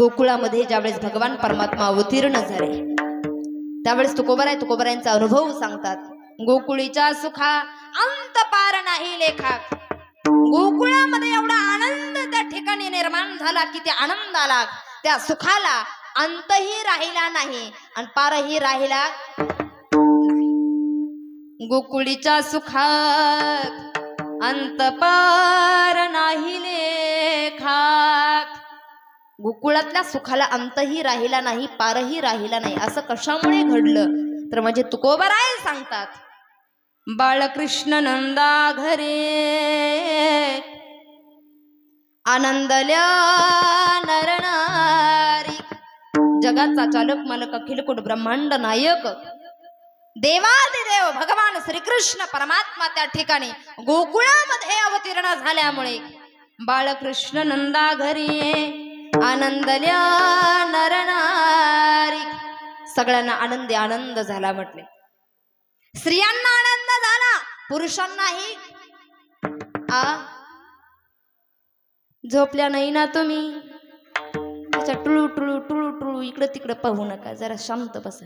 गोकुळामध्ये ज्यावेळेस भगवान परमात्मा अवतीर्ण झाले त्यावेळेस तुकोबराय तुकोबरायांचा अनुभव सांगतात गोकुळीच्या सुखा अंत पार नाही लेखा गोकुळामध्ये एवढा आनंद त्या ठिकाणी निर्माण झाला की त्या आनंदाला त्या सुखाला अंतही राहिला नाही आणि पारही राहिला गोकुळीच्या सुखात अंत पार नाही लेखा गोकुळातल्या सुखाला अंतही राहिला नाही पारही राहिला नाही. असं कशामुळे घडलं? तर म्हणजे तुकोबराय सांगतात बाळकृष्ण नंदा घरे आनंदल्या नरणारी जगाचा चालक मालक अखिलकोट ब्रह्मांड नायक देवादिदेव भगवान श्रीकृष्ण परमात्मा त्या ठिकाणी गोकुळामध्ये अवतीर्ण झाल्यामुळे बाळकृष्ण नंदा घरी आनंदल्या नरनारी. सगळ्यांना आनंदी आनंद झाला म्हटले. स्त्रियांना आनंद झाला पुरुषांनाही. आ? झोपल्या नाही ना तुम्ही? टुळू टुळू टुळू टुळू इकडं तिकडं पाहू नका जरा शांत बसा.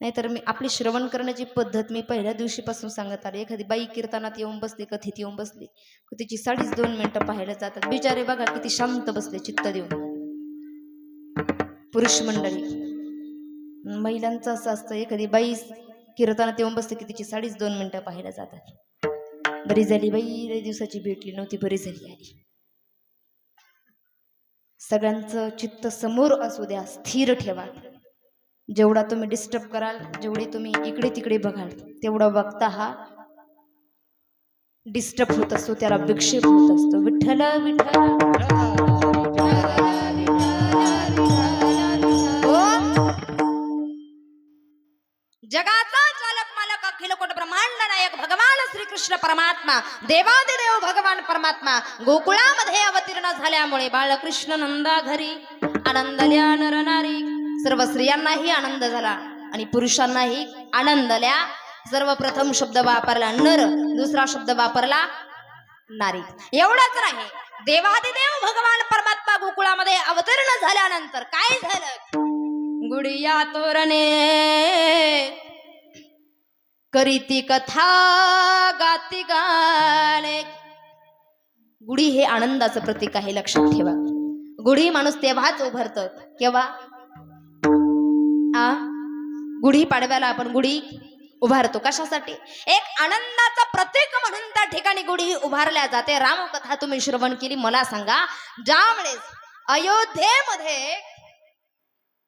नाहीतर मी आपली श्रवण करण्याची पद्धत मी पहिल्या दिवशीपासून सांगत आले. एखादी बाई कीर्तनात येऊन बसली कथित येऊन बसली तिची साडीच दोन मिनिटं पाहायला जातात. बिचारे बघा किती शांत बसले चित्त देऊन. पुरुष मंडळी महिलांचं असं असतं एखादी बाई कीर्तनात येऊन बसते की तिची साडीच दोन मिनिटं पाहायला जातात. बरी झाली बाई दिवसाची भेटली नव्हती बरी झाली आली. सगळ्यांचं चित्त समोर असू द्या स्थिर ठेवा. जेवढा तुम्ही डिस्टर्ब कराल जेवढे तुम्ही इकडे तिकडे बघाल तेवढा बघता हा डिस्टर्ब होत असतो त्याला विक्षेप होत असतो विठ्ठल विठ्ठल जगाचा चालक मालक अखिल कोट ब्रह्मांड नायक भगवान श्रीकृष्ण परमात्मा देवादिदेव भगवान परमात्मा गोकुळामध्ये अवतीर्ण झाल्यामुळे बाळकृष्ण नंदा घरी आनंदल्या नरनारी सर्व स्त्रियांनाही आनंद झाला आणि पुरुषांनाही आनंदल्या सर्वप्रथम शब्द वापरला नर दुसरा शब्द वापरला नारी. एवढंच नाही. देवादिदेव भगवान परमात्मा गोकुळामध्ये अवतीर्ण झाल्यानंतर काय झालं? गुडिया तोरणे. करीती कथा गाती गाणे. गुढी हे आनंदाचं प्रतीक आहे लक्षात ठेवा. गुढी माणूस तेव्हाच उभारत केव्हा? हा? गुढी पाडव्याला आपण गुढी उभारतो. कशासाठी? एक आनंदाचं प्रतीक म्हणून त्या ठिकाणी गुढी उभारल्या जाते. रामकथा तुम्ही श्रवण केली मला सांगा. ज्यावेळेस अयोध्येमध्ये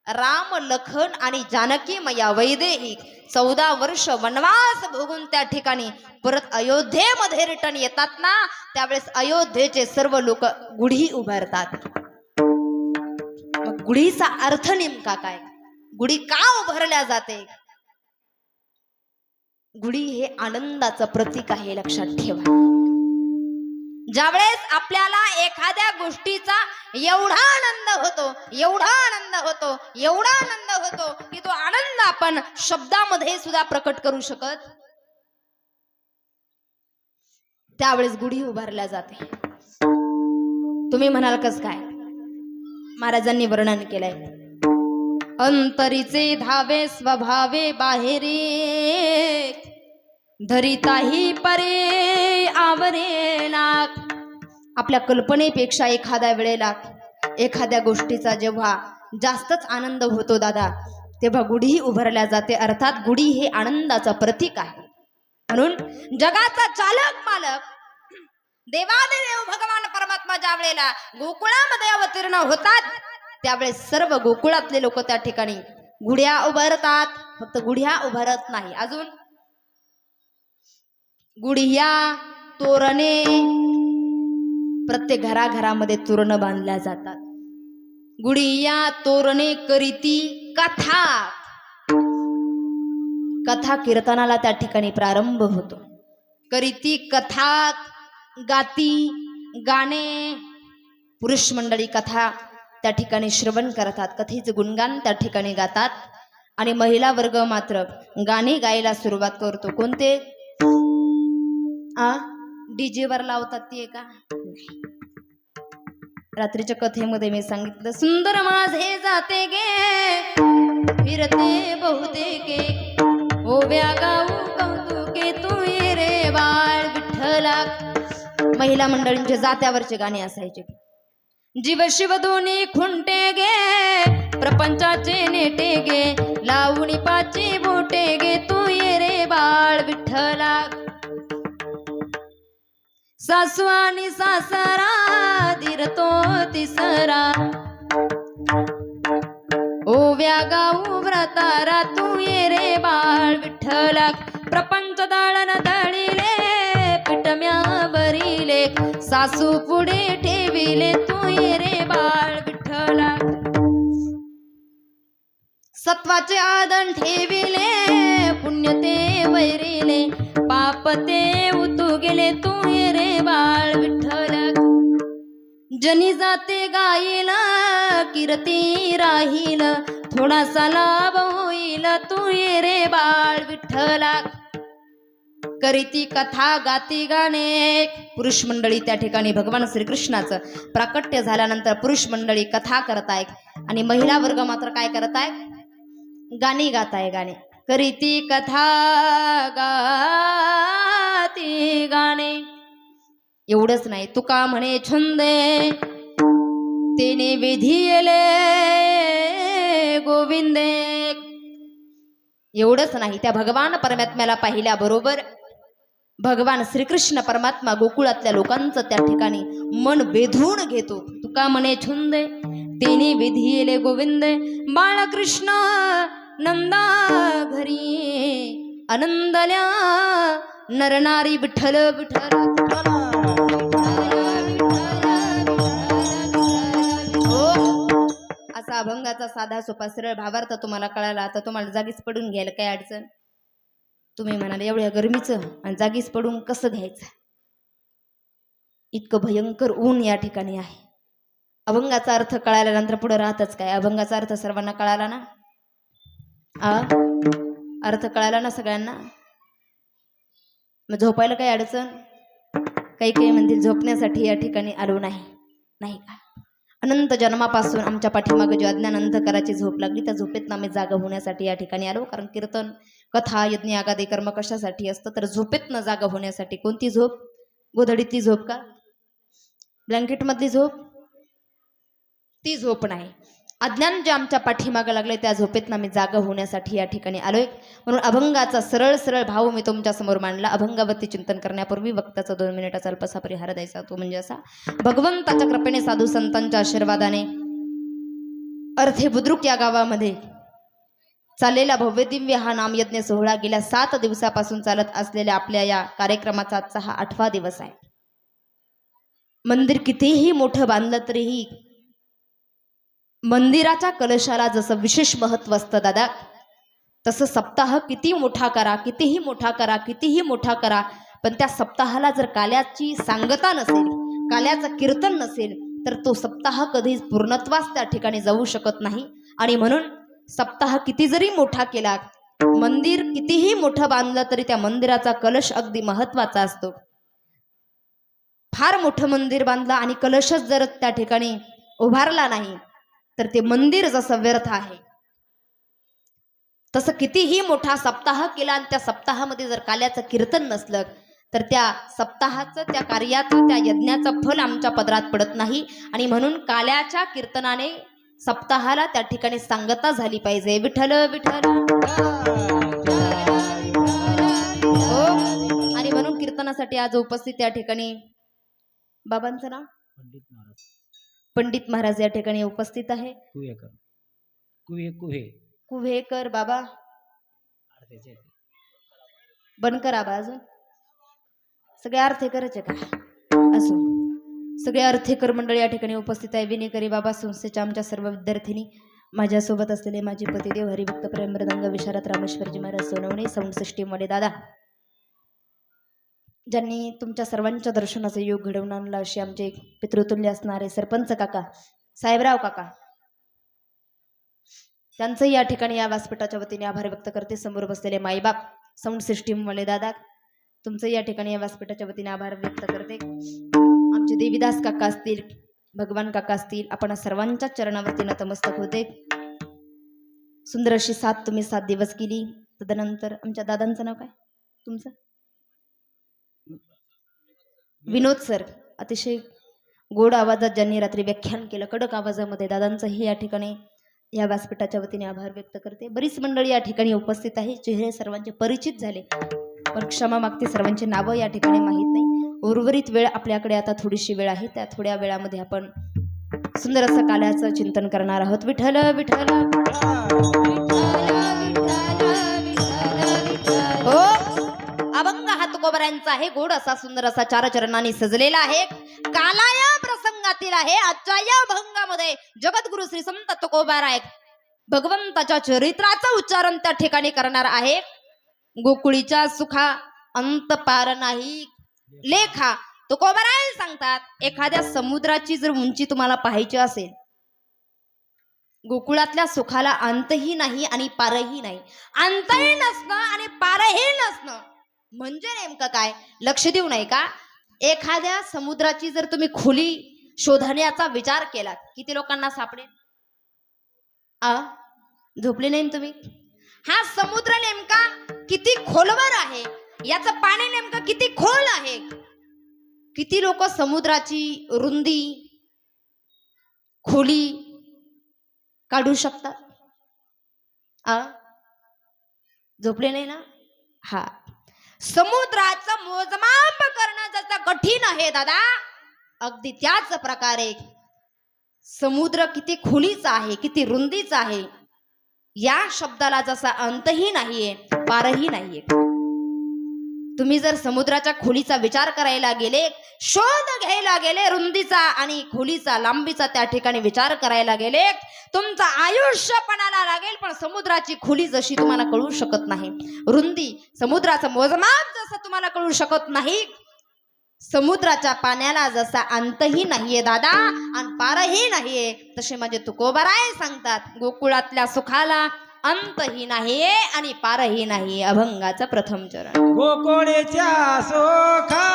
राम लखन आणि जानकी मया वैदेही चौदा वर्ष वनवास भोगून त्या ठिकाणी परत अयोध्येमध्ये रिटर्न येतात ना त्यावेळेस अयोध्येचे सर्व लोक गुढी उभारतात. गुढीचा अर्थ नेमका काय? गुढी का उभारल्या जाते? गुढी हे आनंदाचं प्रतीक आहे लक्षात ठेवा. ज्यावेळेस आपल्याला एखाद्या गोष्टीचा एवढा आनंद होतो एवढा आनंद होतो एवढा आनंद होतो की तो आनंद आपण शब्दामध्ये सुद्धा प्रकट करू शकत? त्यावेळेस गुढी उभारल्या जाते. तुम्ही म्हणाल कस काय? महाराजांनी वर्णन केलंय. अंतरीचे धावे स्वभावे बाहेरे. धरिताही परे आवरे नाक. आपल्या कल्पनेपेक्षा एखाद्या वेळेला एखाद्या गोष्टीचा जेव्हा जास्तच आनंद होतो दादा तेव्हा गुढी उभारल्या जाते. अर्थात गुढी हे आनंदाचं प्रतीक आहे. म्हणून जगाचा चालक मालक देवादेव भगवान परमात्मा ज्या वेळेला गोकुळामध्ये अवतीर्ण होतात त्यावेळेस सर्व गोकुळातले लोक त्या ठिकाणी गुढ्या उभारतात. फक्त गुढ्या उभारत नाही. अजून? गुढिया तोरणे प्रत्येक घराघरामध्ये तोरण बांधल्या जातात. गुढिया तोरणे करीती कथा. कथा कीर्तनाला त्या ठिकाणी प्रारंभ होतो. करीती कथा गाती गाणे पुरुष मंडळी कथा त्या ठिकाणी श्रवण करतात. कथेचे गुणगान त्या ठिकाणी गातात. आणि महिला वर्ग मात्र गाणे गायला सुरुवात करतो. कोणते? आ? डीजे वर लावतात ते का? रात्रीच्या कथेमध्ये मी सांगितलं सुंदर माझे जाते गे फिरते बहुतेके ओव्या गाऊ कौतुके तू रे बाळ विठ्ठला महिला मंडळींचे जात्यावरचे गाणे असायचे. जीव शिव दोन्ही खुंटे गे प्रपंचाचे नेटे गे लावणी पाची बोटे गे तू ये रे बाळ विठ्ठला. सासू आणि सासरा धीरतो तिसरा ओव्या गाऊ व्रतारा तू ये रे बाळ विठ्ठला. प्रपंच दळण दळिले पिटम्या बरिले सासू पुढे ठेविले तू ये रे बाळ विठ्ठला. सत्वाचे आदन ठेविले पुण्य ते वैरिले पाप ते उतू गेले तू ये रे बाळ विठ्ठल. जनी जाते गाईल कीर्ती राहील थोडासा लाभ होईल तू ये रे बाळ विठ्ठला. करीती कथा गाती गाणे. पुरुष मंडळी त्या ठिकाणी भगवान श्रीकृष्णाचं प्राकट्य झाल्यानंतर पुरुष मंडळी कथा करतायत. आणि महिला वर्ग मात्र काय करतायत गाणी गाताय गाणे. करीती कथा गाती गाणे. एवढंच नाही तुका म्हणे छंदे. तेने विधिले गोविंदे. एवढंच नाही त्या भगवान परमात्म्याला पाहिल्याबरोबर भगवान श्रीकृष्ण परमात्मा गोकुळातल्या लोकांचं त्या ठिकाणी मन वेधून घेतो. तुका म्हणे छुंदे तेने विधिले गोविंद बाळकृष्ण नंदा घरी आनंदल्या नरनारी विठ्ठल विठ्ठल हो. असा अभंगाचा साधा सोपा सरळ भावार्थ तुम्हाला कळाला तर तुम्हाला जागीच पडून घ्यायला काय अडचण? तुम्ही म्हणाल एवढ्या गरमीचं आणि जागीच पडून कसं घ्यायचं? इतकं भयंकर ऊन या ठिकाणी आहे. अभंगाचा अर्थ कळाल्यानंतर पुढे राहतच काय? अभंगाचा अर्थ सर्वांना कळाला ना? आ? अर्थ कळाला ना सगळ्यांना? मग झोपायला काही अडचण? काही काही म्हणतील झोपण्यासाठी या ठिकाणी आलो नाही. नाही का? अनंत जन्मापासून आमच्या पाठीमागे जो अज्ञान अंधकाराची झोप लागली त्या झोपेत आम्ही जागा होण्यासाठी या ठिकाणी आलो. कारण कीर्तन कथा यज्ञ आगादी कर्म कशासाठी असतं? तर झोपेतनं जागा होण्यासाठी कोणती झोप? गोधडीतली झोप का? ब्लँकेटमधली झोप? ती झोप नाही. अज्ञान जे आमच्या पाठीमागं लागले त्या झोपेतनं आम्ही जागा होण्यासाठी या ठिकाणी आलोय. म्हणून अभंगाचा सरळ सरळ भाव मी तुमच्यासमोर मांडला. अभंगावरती चिंतन करण्यापूर्वी वक्ताचा दोन मिनिटाचा अल्पसा परिहार द्यायचा तो म्हणजे असा. भगवंताच्या कृपेने साधू संतांच्या आशीर्वादाने अर्धे बुद्रुक या गावामध्ये चाललेला भव्य दिव्य हा नामयज्ञ सोहळा गेल्या सात दिवसापासून चालत असलेल्या आपल्या या कार्यक्रमाचा आजचा हा आठवा दिवस आहे. मंदिर कितीही मोठं बांधलं तरीही मंदिराच्या कलशाला जसं विशेष महत्त्व असतं दादा तसं सप्ताह किती मोठा करा कितीही मोठा करा कितीही मोठा करा पण त्या सप्ताहाला जर काल्याची सांगता नसेल काल्याचं कीर्तन नसेल तर तो सप्ताह कधीच पूर्णत्वास त्या ठिकाणी जाऊ शकत नाही. आणि म्हणून सप्ताह किती जरी मोठा केला मंदिर कितीही मोठं बांधलं तरी त्या मंदिराचा कलश अगदी महत्त्वाचा असतो. फार मोठं मंदिर बांधलं आणि कलशच जर त्या ठिकाणी उभारला नाही तर ते मंदिर जसं व्यर्थ आहे. तसं कितीही मोठा सप्ताह केला आणि त्या सप्ताहामध्ये जर काल्याचं कीर्तन नसलं तर त्या सप्ताहाचं त्या कार्याचं त्या यज्ञाचं फल आमच्या पदरात पडत नाही. आणि म्हणून काल्याच्या कीर्तनाने सप्ताहाला त्या ठिकाणी सांगता झाली पाहिजे. विठ्ठल विठ्ठल. हो. आणि म्हणून कीर्तनासाठी आज उपस्थित या ठिकाणी बाबांचं नाव? पंडित महाराज. पंडित महाराज या ठिकाणी उपस्थित आहे. कुहेकर. कुहे कुहे. कुव्हेकर बाबा. बनकर आबा अजून. सगळे अर्थेकरच आहे का? असो. सगळे अर्थेकर मंडळी या ठिकाणी उपस्थित आहे. विनेकरी बाबा संस्थेच्या आमच्या सर्व विद्यार्थिनी माझ्यासोबत असलेले माझे पतिदेव हरिभक्त प्रेम मृदंग विशारद रामेश्वरजी महाराज सोनवणे साऊंड दादा ज्यांनी तुमच्या सर्वांच्या दर्शनाचं योग घडवून आणला असे आमचे पितृतुल्य असणारे सरपंच काका साहेबराव काका त्यांचंही या ठिकाणी या व्यासपीठाच्या वतीने आभार व्यक्त करते. समोर बसलेले माईबाप साऊंड सिस्टीम वाले दादा तुमचं या ठिकाणी या व्यासपीठाच्या वतीने आभार व्यक्त करते. आमचे देवीदास काका असतील भगवान काका असतील आपण सर्वांच्या चरणावरती नतमस्तक होते. सुंदर अशी सात तुम्ही सात दिवस केली. तदनंतर आमच्या दादांचं नाव काय? तुमचं? विनोद सर. अतिशय गोड आवाजात ज्यांनी रात्री व्याख्यान केलं कडक आवाजामध्ये दादांचंही या ठिकाणी या व्यासपीठाच्या वतीने आभार व्यक्त करते. बरीच मंडळी या ठिकाणी उपस्थित आहे. चेहरे सर्वांचे परिचित झाले. पण क्षमा मागते सर्वांची नावं या ठिकाणी माहीत नाही. उर्वरित वेळ आपल्याकडे आता थोडीशी वेळ आहे. त्या थोड्या वेळामध्ये आपण सुंदर असं काल्याचं चिंतन करणार आहोत. विठ्ठल विठ्ठल हो. अभंग हा तुकोबऱ्यांचा आहे. गोड असा सुंदर असा चार चरणाने सजलेला आहे. कालाया प्रसंगातील आहे. आजच्या या अभंगामध्ये जगद्गुरु श्री संत तुकोबाराय भगवंताच्या चरित्राचं उच्चारण त्या ठिकाणी करणार आहे. गोकुळीच्या सुखा अंत पार नाही. लेखा तुकोबाराय सांगतात एखाद्या समुद्राची जर उंची तुम्हाला पाहायची असेल गोकुळातल्या सुखाला अंतही नाही आणि पारही नाही. अंतही नसणं आणि पारही नसणं म्हणजे नेमकं काय? लक्ष देऊ नाही का? एखाद्या समुद्राची जर तुम्ही खोली शोधण्याचा विचार केला किती लोकांना सापडेल? आ? झोपले नाही तुम्ही? हा समुद्र नेमका किती खोलवर आहे? याचं पाणी नेमकं किती खोल आहे? किती लोक समुद्राची रुंदी खोली काढू शकतात? आ? झोपले नाही ना? हा. समुद्राचं मोजमाप करणं जसं कठीण आहे दादा अगदी त्याच प्रकारे समुद्र किती खोलीचा आहे किती रुंदीचा आहे या शब्दाला जसा अंतही नाहीये पारही नाहीये. तुम्ही जर समुद्राच्या खोलीचा विचार करायला गेले शोध घ्यायला गेले रुंदीचा आणि खोलीचा लांबीचा त्या ठिकाणी विचार करायला गेले तुमचं आयुष्यपणाला लागेल पण समुद्राची खोली जशी तुम्हाला कळू शकत नाही. रुंदी समुद्राचं मोजमाप जसं तुम्हाला कळू शकत नाही समुद्राच्या पाण्याला जसा अंतही नाहीये दादा आणि पारही नाहीये तसे माझे तुकोबराय सांगतात गोकुळातल्या सुखाला अंतही नाही आणि पारही नाही अभंगाचं प्रथम चरण. गोकुळीच्या सोखा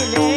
नाही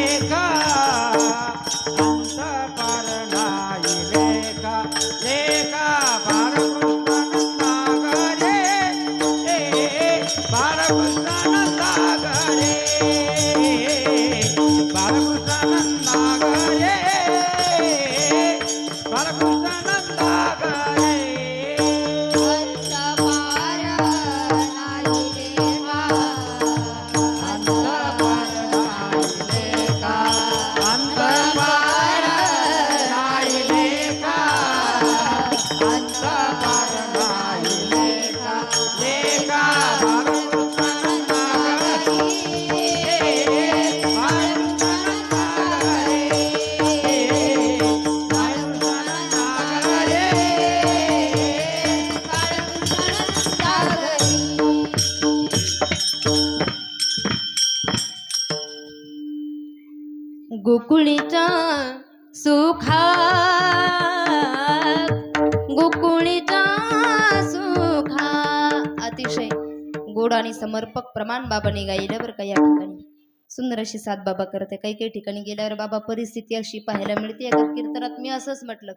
समर्पक प्रमाण बाबाने गायलं बरं का या ठिकाणी. सुंदर अशी सात बाबा करते. काही काही ठिकाणी गेल्यावर बाबा परिस्थिती अशी पाहायला मिळते. एका कीर्तनात मी असंच म्हटलं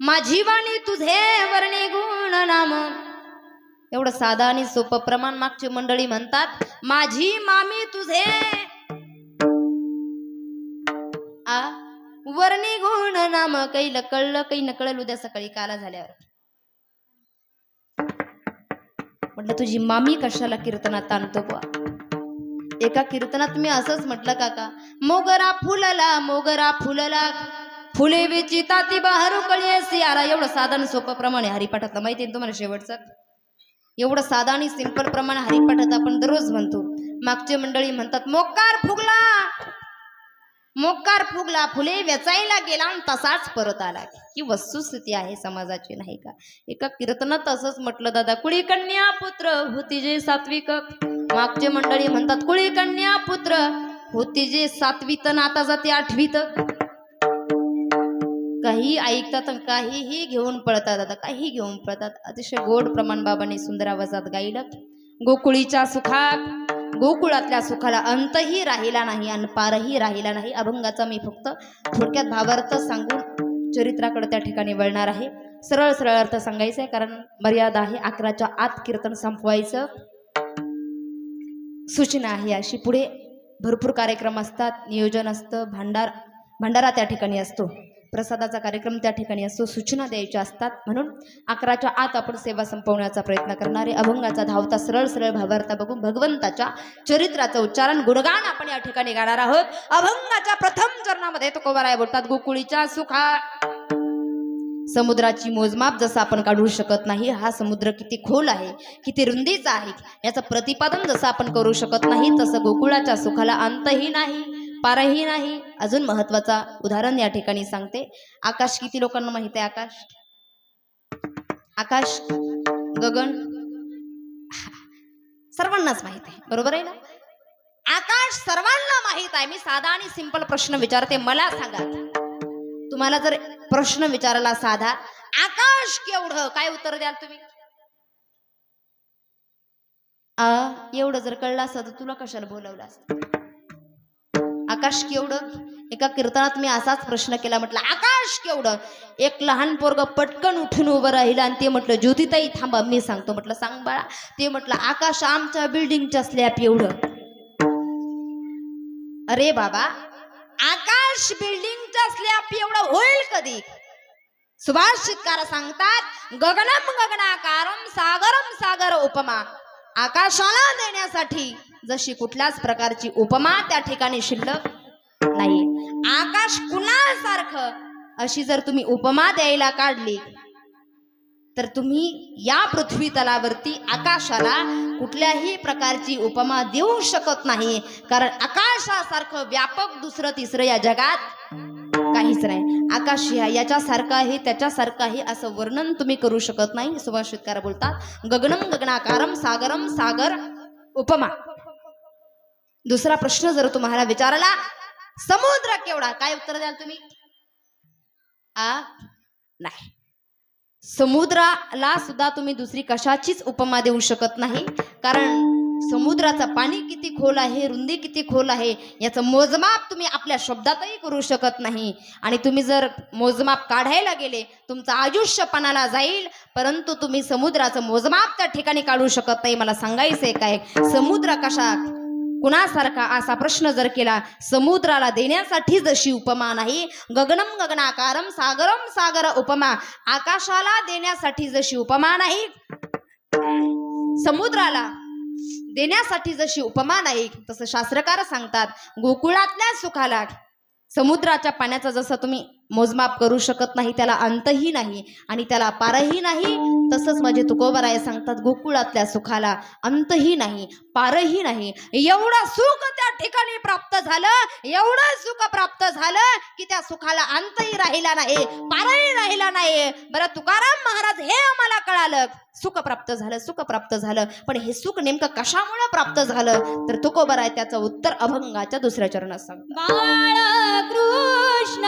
माझी वाणी तुझे वर्णी गुण नाम. एवढं साधा आणि सोपं प्रमाण मागची मंडळी म्हणतात माझी मामी तुझे. आ वर्णी गुण नाम. काही कळलं काही नकळलं उद्या सकाळी काला झाल्यावर. म्हटलं तुझी मामी कशाला कीर्तनात आणतो बा एका कीर्तनात मी असंच म्हटलं काका मोगरा फुलला मोगरा फुलला फुले विचिता ती बहरू कळी सियारा एवढं साधन सोपं प्रमाणे हरिपाठातलं माहिती आहे तुम्हाला शेवटचं? एवढं साधा आणि सिंपल प्रमाण हरिपाठात आपण दररोज म्हणतो. मागचे मंडळी म्हणतात मोकार फुगला मोकार फुगला फुले वेचायला गेला आणि तसाच परत आला. ही वस्तुस्थिती आहे समाजाची नाही का? एका कीर्तनात असंच म्हटलं दादा कुळी कन्या पुत्र होती जे सात्विक. मागचे मंडळी म्हणतात कुळी कन्या पुत्र होती जे सातवीत आणि आता जाते आठवीत. काही ऐकतात आणि काहीही घेऊन पळतात आता काही घेऊन पळतात. अतिशय गोड प्रमाण बाबांनी सुंदर आवाजात गायलं. गोकुळीच्या सुखात गोकुळातल्या सुखाला अंतही राहिला नाही आणि पारही राहिला नाही. अभंगाचा मी फक्त थोडक्यात भावार्थ सांगून चरित्राकडे त्या ठिकाणी वळणार आहे. सरळ सरळ अर्थ सांगायचा आहे कारण मर्यादा आहे अकराच्या आत कीर्तन संपवायचं. सूचना आहे अशी. पुढे भरपूर कार्यक्रम असतात नियोजन असतं भांडार भंडारा त्या ठिकाणी असतो. प्रसादाचा कार्यक्रम त्या ठिकाणी असतो. सूचना द्यायच्या असतात. म्हणून अकराच्या आत आपण सेवा संपवण्याचा प्रयत्न करणारे अभंगाचा धावता सरळ सरळ भावार्थ बघून भगवंताच्या चरित्राचं उच्चारण गुणगान आपण या ठिकाणी गाणार आहोत. अभंगाच्या प्रथम चरणामध्ये तुकोबाराय बोलतात गोकुळीच्या सुखा समुद्राची मोजमाप जसं आपण काढू शकत नाही हा समुद्र किती खोल आहे किती रुंदीचा आहे याचं प्रतिपादन जसं आपण करू शकत नाही तसं गोकुळाच्या सुखाला अंतही नाही. पारही नाही. अजून महत्त्वाचा उदाहरण या ठिकाणी सांगते. आकाश किती लोकांना माहीत आहे आकाश? आकाश गगन सर्वांनाच माहीत आहे. बरोबर आहे ना? आकाश सर्वांना माहीत आहे. मी साधा आणि सिंपल प्रश्न विचारते. मला सांगा. तुम्हाला जर प्रश्न विचारला साधा आकाश केवढं? काय उत्तर द्याल तुम्ही? आ एवढं जर कळलं असतं तर तुला कशाला बोलवलं असतं? आकाश केवढं? एका कीर्तनात मी असाच प्रश्न केला म्हटलं आकाश केवढं? एक लहान पोरग पटकन उठून उभं राहिलं आणि ते म्हटलं ज्योतिताई थांबा मी सांगतो. म्हटलं सांग बाळा. ते म्हटलं आकाश आमच्या बिल्डिंगच्या स्लॅब एवढं. अरे बाबा आकाश बिल्डिंगच्या स्लॅब एवढं होईल कधी? सुभाषितकार सांगतात गगनम गगनाकारम सागरम सागर उपमा. आकाशाला देण्यासाठी जशी कुठल्याच प्रकारची उपमा त्या ठिकाणी शिल्लक. नाही आकाश कुणासारखं? अशी जर तुम्ही उपमा द्यायला काढली तर तुम्ही या पृथ्वी तलावरती आकाशाला कुठल्याही प्रकारची उपमा देऊ शकत नाही. कारण आकाशासारखं व्यापक दुसरं तिसरं या जगात काहीच नाही. आकाश ह्या याच्यासारखं आहे त्याच्यासारखं आहे असं वर्णन तुम्ही करू शकत नाही. सुभाषितकार बोलतात गगनम गगनाकारम सागरम सागर उपमा. दुसरा प्रश्न जर तुम्हाला विचारला समुद्र केवढा? काय उत्तर द्याल तुम्ही? आ? नाही. समुद्राला सुद्धा तुम्ही दुसरी कशाचीच उपमा देऊ शकत नाही. कारण समुद्राचं पाणी किती खोल आहे रुंदी किती खोल आहे याचं मोजमाप तुम्ही आपल्या शब्दातही करू शकत नाही. आणि तुम्ही जर मोजमाप काढायला गेले तुमचं आयुष्यपणाला जाईल परंतु तुम्ही समुद्राचं मोजमाप त्या ठिकाणी काढू शकत नाही. मला सांगायचंय काय? समुद्र कशा कुणासारखा असा प्रश्न जर केला समुद्राला देण्यासाठी जशी उपमा नाही गगनम गगनाकारम सागरम सागर उपमा आकाशाला देण्यासाठी जशी उपमा नाही समुद्राला देण्यासाठी जशी उपमा नाही तसं शास्त्रकार सांगतात गोकुळातल्या सुखाला. समुद्राच्या पाण्याचा जसं तुम्ही मोजमाप करू शकत नाही त्याला अंतही नाही आणि त्याला पारही नाही. तसंच माझे तुकोबराय सांगतात गोकुळातल्या सुखाला अंतही नाही पारही नाही. एवढं सुख त्या ठिकाणी प्राप्त झालं एवढं सुख प्राप्त झालं की त्या सुखाला अंतही राहिला नाही पारही राहिला नाही. बरं तुकाराम महाराज हे आम्हाला कळालं सुख प्राप्त झालं सुख प्राप्त झालं. पण हे सुख नेमकं कशामुळे प्राप्त झालं? तर तुकोबराय त्याचं उत्तर अभंगाच्या दुसऱ्या चरणात सांग कृष्ण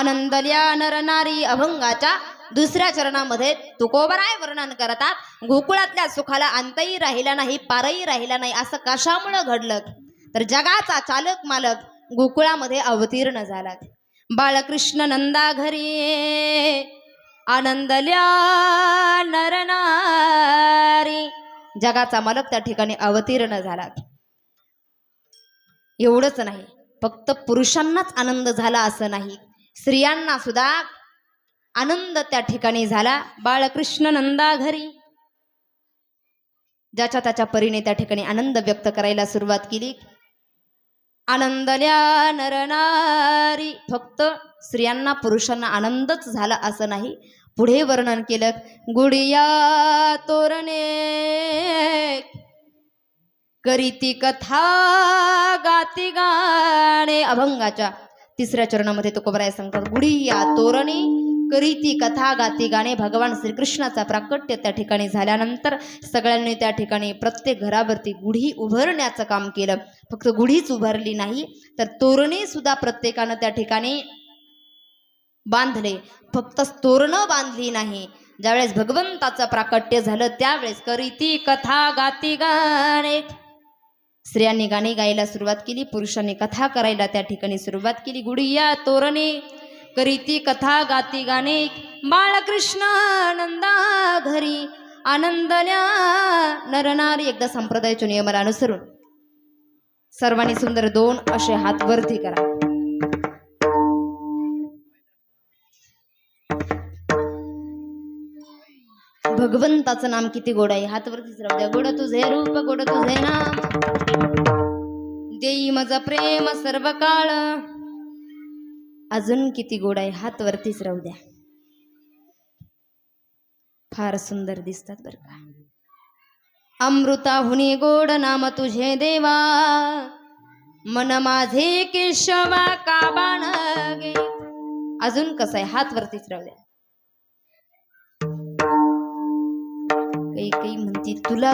आनंदल्या नरनारी अभंगाच्या दुसऱ्या चरणामध्ये तुकोबराय वर्णन करतात. गोकुळातल्या सुखाला अंतही राहिला नाही पारही राहिला नाही असं कशामुळं घडलं? तर जगाचा चालक मालक गोकुळामध्ये अवतीर्ण झाला. बाळकृष्ण नंदा घरी आनंदल्या नरनारी जगाचा मालक त्या ठिकाणी अवतीर्ण झाला. एवढंच नाही फक्त पुरुषांनाच आनंद झाला असं नाही. स्त्रियांना सुद्धा आनंद त्या ठिकाणी झाला. बाळकृष्ण नंदा घरी ज्याच्या त्याच्या परीने त्या ठिकाणी आनंद व्यक्त करायला सुरुवात केली. आनंदल्या नरनारी. फक्त स्त्रियांना पुरुषांना आनंदच झाला असं नाही. पुढे वर्णन केलं. गुडिया तोरणे. करीती कथा गाती गाणे. अभंगाच्या तिसऱ्या चरणामध्ये तुकोबराय सांगतात गुढिया तोरणी करीती कथा गाती गाणे भगवान श्रीकृष्णाचा प्राकट्य त्या ठिकाणी झाल्यानंतर सगळ्यांनी त्या ठिकाणी प्रत्येक घरावरती गुढी उभारण्याचं काम केलं. फक्त गुढीच उभारली नाही तर तोरणे सुद्धा प्रत्येकानं त्या ठिकाणी बांधले. फक्त तोरणं बांधली नाही. ज्यावेळेस भगवंताचं प्राकट्य झालं त्यावेळेस करीती कथा गाती गाणे स्त्रियांनी गाणी गायला सुरुवात केली पुरुषांनी कथा करायला त्या ठिकाणी सुरुवात केली. गुडिया तोरणे करीती कथा गाती गाणे. बाळकृष्ण आनंदा घरी आनंदल्या नरनारी. एकदा संप्रदायाच्या नियमाला अनुसरून सर्वांनी सुंदर दोन असे हात वरती करा. भगवंताचं नाम किती गोड आहे. हातवरतीच राहू द्या. गोड तुझे रूप गोड तुझे नाम. देई मज प्रेम सर्व काळ अजून किती गोड आहे. हातवरतीच राहू द्या. फार सुंदर दिसतात बर का. अमृताहुनी गोड नाम तुझे देवा. मन माझे केशवा का बाण अजून कसं आहे? हातवरतीच राहू द्या. काही काही म्हणती तुला